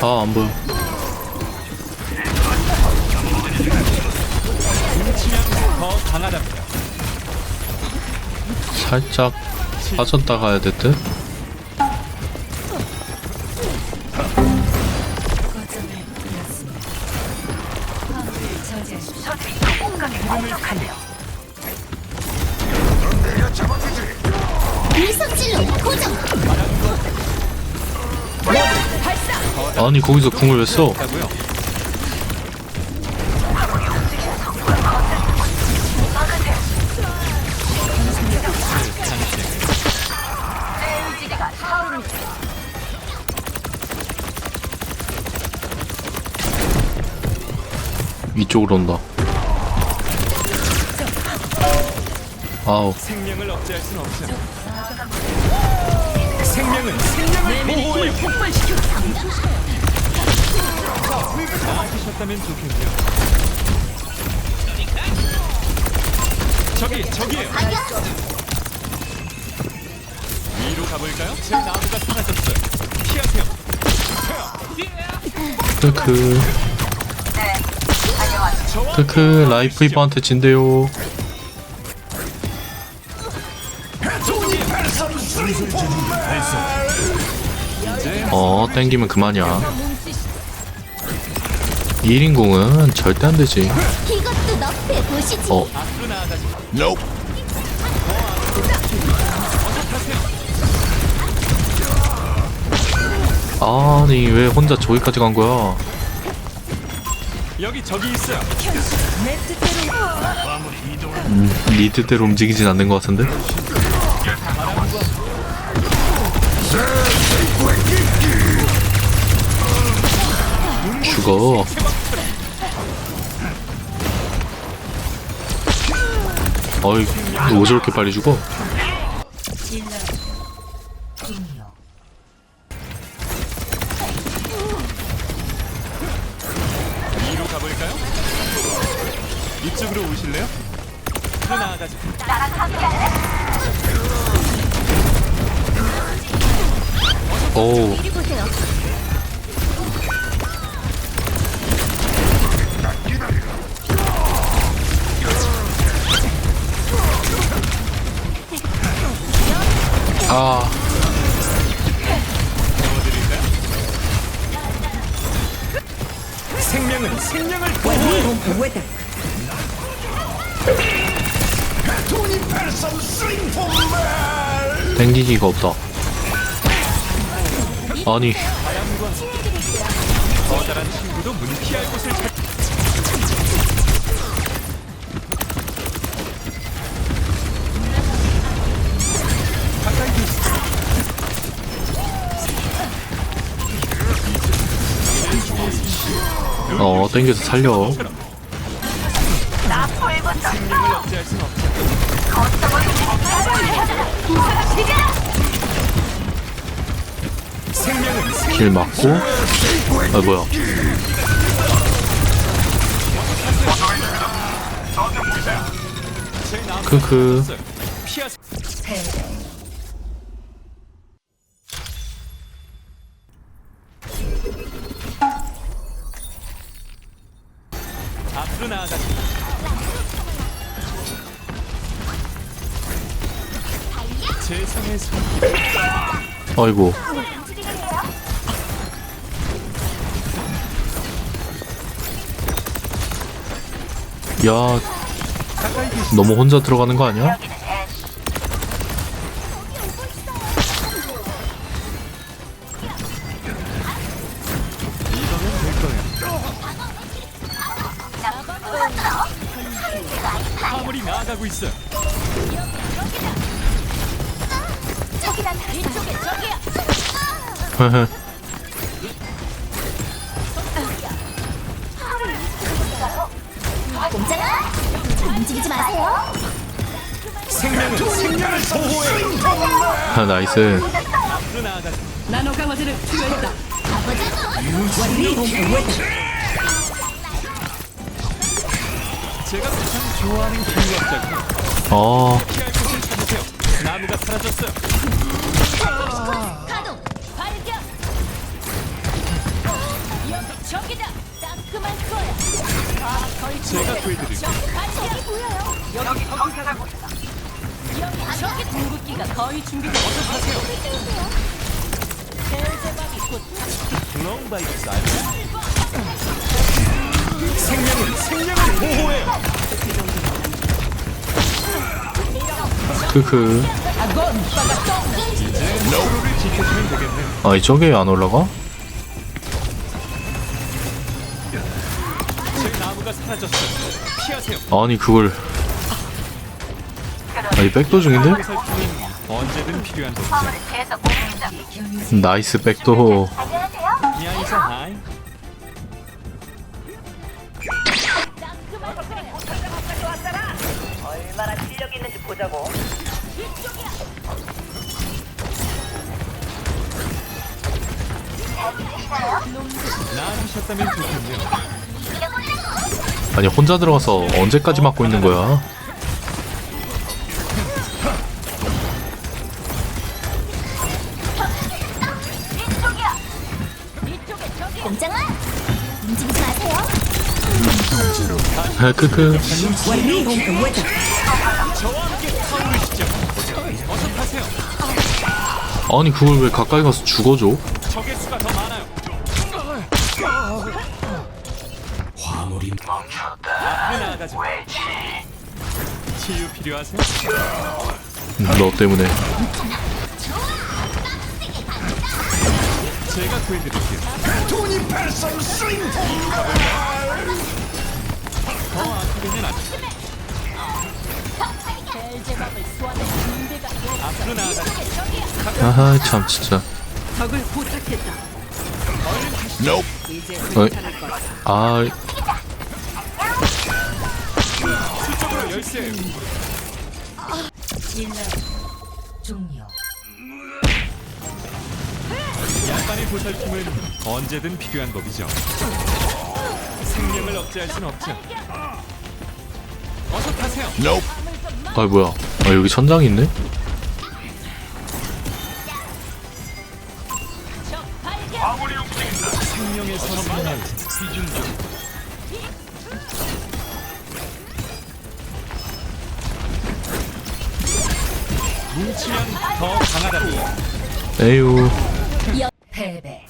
아 안 보여 뭉치면 더 강하답니다. 살짝 빠졌다 가야 될 듯? 일성질로 고정 아니 거기서 궁을 왜 써? 위쪽으로 온다 아우 생명을 억제할 순 없죠. 생명은 생명을 보호해. 나 아지셨다면 좋겠네요. 저기 저기에요. 위로 가볼까요? 제 나무가 사라졌어요. 피하세요. 크크 크크 라이프 이버한테 진대요 어 땡기면 그만이야 1인공은 절대 안 되지. 이것도 너프에 보시지. 어. 아니 왜 혼자 저기까지 간 거야? 여기 저기 있어요. 음, 니 뜻대로 움직이진 않는 것 같은데? 죽어 어이 왜 저렇게 빨리 죽어 위로 가볼까요? 이쪽으로 오실래요? 어우 이리 보세요 생명은 생명을 보호해. 땡기기가 없다 아니 커다란 친구도 문피할 곳을 찾. 어 땡겨서 살려? 길 맞고? 아 뭐야? 크크 앞으로 나아가지. 세상에서 아이고 야. 너무 혼자 들어가는 거 아니야? 화물이 나아가고 있어. 저기다 이쪽에 저기야 꼼짝아 움직이지 마세요 생명은 생명을 보호해. 아, 나이스 앞으로 나아가지. 나노 강화제를 투여했다. 제가 가장 좋아하는 경력자군요. 어 피할 곳을 찾으세요. 나무가 사라졌어요. 가동 발견 저기다. 따끔한 거야. 아, 거의 제가 구해드릴게요. 저기 보여요. 여기 여기 저기 궁극기가 거의 준비됐어. 어서 가세요. 벨제밥이 곧 the side. 생명은 생명을 보호해요. 크크. 지켜주면. 아, 이쪽에 안 올라가? 제 나무가 사라졌어요. 피하세요. 아니, 그걸. 아니, 백도 중인데? 언제든 필요한. 나이스 백도. 얼마나 실력 있는지 보자고. 나아주셨다면 좋겠네요. 아니, 혼자 들어가서 언제까지 막고 있는 거야? 공장아. 움직이지 마세요. 아, 크크. 저와 함께 타오르시죠. 어서 타세요. 아니, 그걸 왜 가까이 가서 죽어줘? 적의 수가 더 많아요. 화물이 멈췄다. 앞으로 나아가죠. 치유 필요하세요? 너 때문에. 제가 구해드릴게요. 더 돼. 벨제밥을 소환해 준비가 앞으로 나아가죠. 아하, 참, 진짜. 적을 포착했다. 어이. 아. 1라운드 종료. 약간의 보살핌은 언제든 필요한 법이죠. 생명을 억제할 순 없죠. 어서 타세요. 아, 뭐야. 아, 여기 천장이 있네? 에휴. 패배.